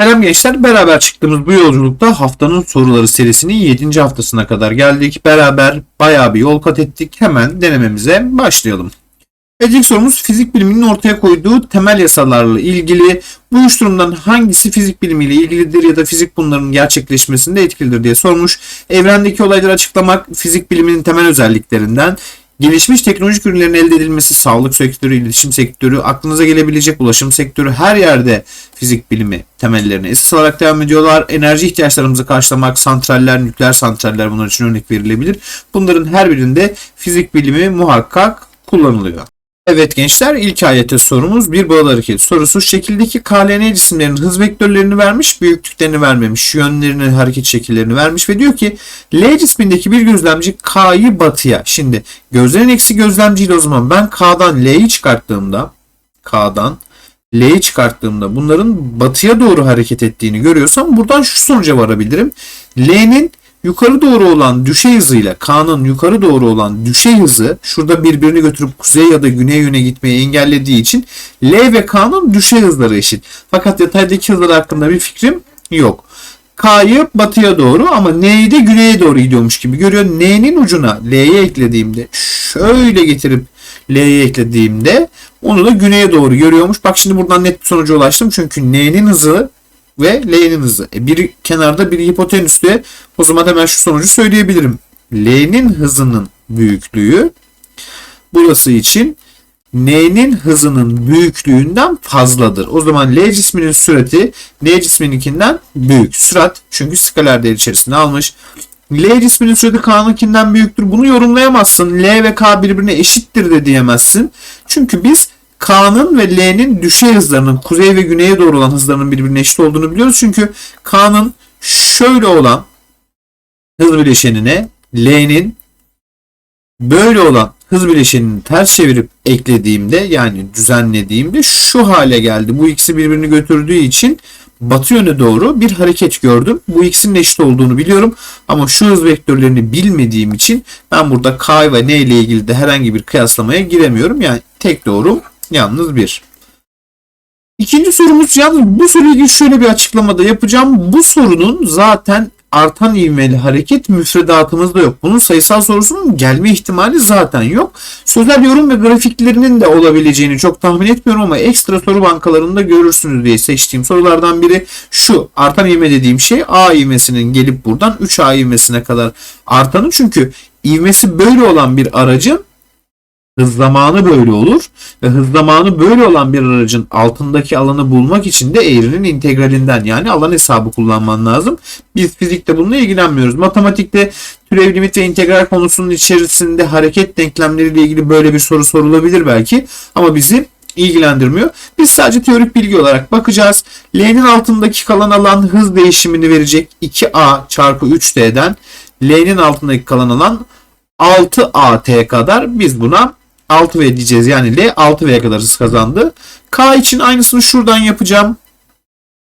Selam gençler. Beraber çıktığımız bu yolculukta haftanın soruları serisinin 7. haftasına kadar geldik. Beraber bayağı bir yol kat ettik. Hemen denememize başlayalım. İlk sorumuz fizik biliminin ortaya koyduğu temel yasalarla ilgili bu üç durumdan hangisi fizik bilimiyle ilgilidir ya da fizik bunların gerçekleşmesinde etkilidir diye sormuş. Evrendeki olayları açıklamak fizik biliminin temel özelliklerinden. Gelişmiş teknolojik ürünlerin elde edilmesi, sağlık sektörü, iletişim sektörü, aklınıza gelebilecek ulaşım sektörü her yerde fizik bilimi temellerine esas olarak devam ediyorlar. Enerji ihtiyaçlarımızı karşılamak, santraller, nükleer santraller bunlar için örnek verilebilir. Bunların her birinde fizik bilimi muhakkak kullanılıyor. Evet gençler ilk ayete sorumuz bir bağlı hareket sorusu. Şekildeki KLN cisimlerinin hız vektörlerini vermiş, büyüklüklerini vermemiş, yönlerini, hareket şekillerini vermiş ve diyor ki L cismindeki bir gözlemci K'yı batıya. Şimdi gözlerin eksi gözlemciyle o zaman ben K'dan L'yi çıkarttığımda K'dan L'yi çıkarttığımda bunların batıya doğru hareket ettiğini görüyorsam buradan şu sonuca varabilirim. L'nin yukarı doğru olan düşey hızıyla K'nın yukarı doğru olan düşey hızı şurada birbirini götürüp kuzey ya da güney yöne gitmeyi engellediği için L ve K'nın düşey hızları eşit. Fakat yataydaki hızlar hakkında bir fikrim yok. K'yı batıya doğru ama N'yi de güneye doğru gidiyormuş gibi görüyor. N'nin ucuna L'ye eklediğimde şöyle getirip L'ye eklediğimde onu da güneye doğru görüyormuş. Bak şimdi buradan net bir sonuca ulaştım. Çünkü N'nin hızı ve L'nin hızı. E biri kenarda biri hipotenüste. O zaman hemen şu sonucu söyleyebilirim. L'nin hızının büyüklüğü burası için N'nin hızının büyüklüğünden fazladır. O zaman L cisminin sürati N cismininkinden büyük. Sürat çünkü skaler değer içerisine almış. L cisminin sürati K'nınkinden büyüktür. Bunu yorumlayamazsın. L ve K birbirine eşittir de diyemezsin. Çünkü biz K'nın ve L'nin düşey hızlarının kuzey ve güneye doğru olan hızlarının birbirine eşit olduğunu biliyoruz. Çünkü K'nın şöyle olan hız bileşenine L'nin böyle olan hız bileşenini ters çevirip eklediğimde yani düzenlediğimde şu hale geldi. Bu ikisi birbirini götürdüğü için batı yöne doğru bir hareket gördüm. Bu ikisinin eşit olduğunu biliyorum ama şu hız vektörlerini bilmediğim için ben burada K ve N ile ilgili de herhangi bir kıyaslamaya giremiyorum. Yani tek doğru yalnız bir. İkinci sorumuz yalnız bu soruyla ilgili şöyle bir açıklamada yapacağım. Bu sorunun zaten artan ivmeli hareket müfredatımızda yok. Bunun sayısal sorusunun gelme ihtimali zaten yok. Sözel yorum ve grafiklerinin de olabileceğini çok tahmin etmiyorum ama ekstra soru bankalarında görürsünüz diye seçtiğim sorulardan biri şu. Artan ivme dediğim şey A ivmesinin gelip buradan 3A ivmesine kadar artanı. Çünkü ivmesi böyle olan bir aracın hız zamanı böyle olur ve hız zamanı böyle olan bir aracın altındaki alanı bulmak için de eğrinin integralinden yani alan hesabı kullanman lazım. Biz fizikte bununla ilgilenmiyoruz. Matematikte türev limit ve integral konusunun içerisinde hareket denklemleriyle ilgili böyle bir soru sorulabilir belki ama bizi ilgilendirmiyor. Biz sadece teorik bilgi olarak bakacağız. L'nin altındaki kalan alan hız değişimini verecek 2A çarpı 3D'den L'nin altındaki kalan alan 6AT kadar biz buna 6V diyeceğiz. Yani L 6V'ye kadar hız kazandı. K için aynısını şuradan yapacağım.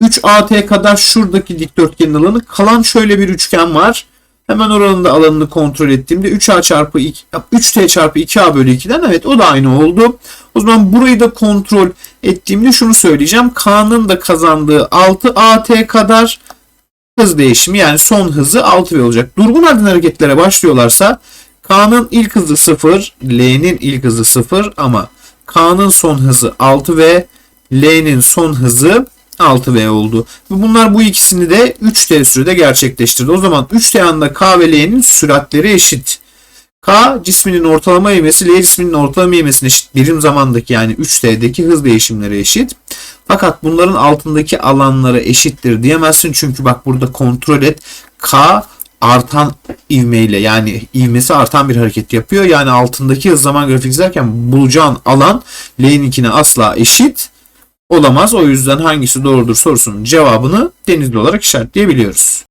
3AT kadar şuradaki dikdörtgenin alanı. Kalan şöyle bir üçgen var. Hemen oranın da alanını kontrol ettiğimde 3A çarpı 2, 3T çarpı 2A bölü 2'den evet o da aynı oldu. O zaman burayı da kontrol ettiğimde şunu söyleyeceğim. K'nın da kazandığı 6AT kadar hız değişimi yani son hızı 6V olacak. Durgun halden hareketlere başlıyorlarsa K'nın ilk hızı 0, L'nin ilk hızı 0 ama K'nın son hızı 6V, L'nin son hızı 6V oldu. Ve bunlar bu ikisini de 3T sürede gerçekleştirdi. O zaman 3T anda K ve L'nin süratleri eşit. K cisminin ortalama ivmesi L cisminin ortalama ivmesine eşit. Birim zamandaki yani 3T'deki hız değişimleri eşit. Fakat bunların altındaki alanları eşittir diyemezsin. Çünkü bak burada kontrol et. K artan ivmeyle yani ivmesi artan bir hareket yapıyor. Yani altındaki zaman grafik izlerken bulacağın alan L'ninkine asla eşit olamaz. O yüzden hangisi doğrudur sorusunun cevabını denizli olarak işaretleyebiliyoruz.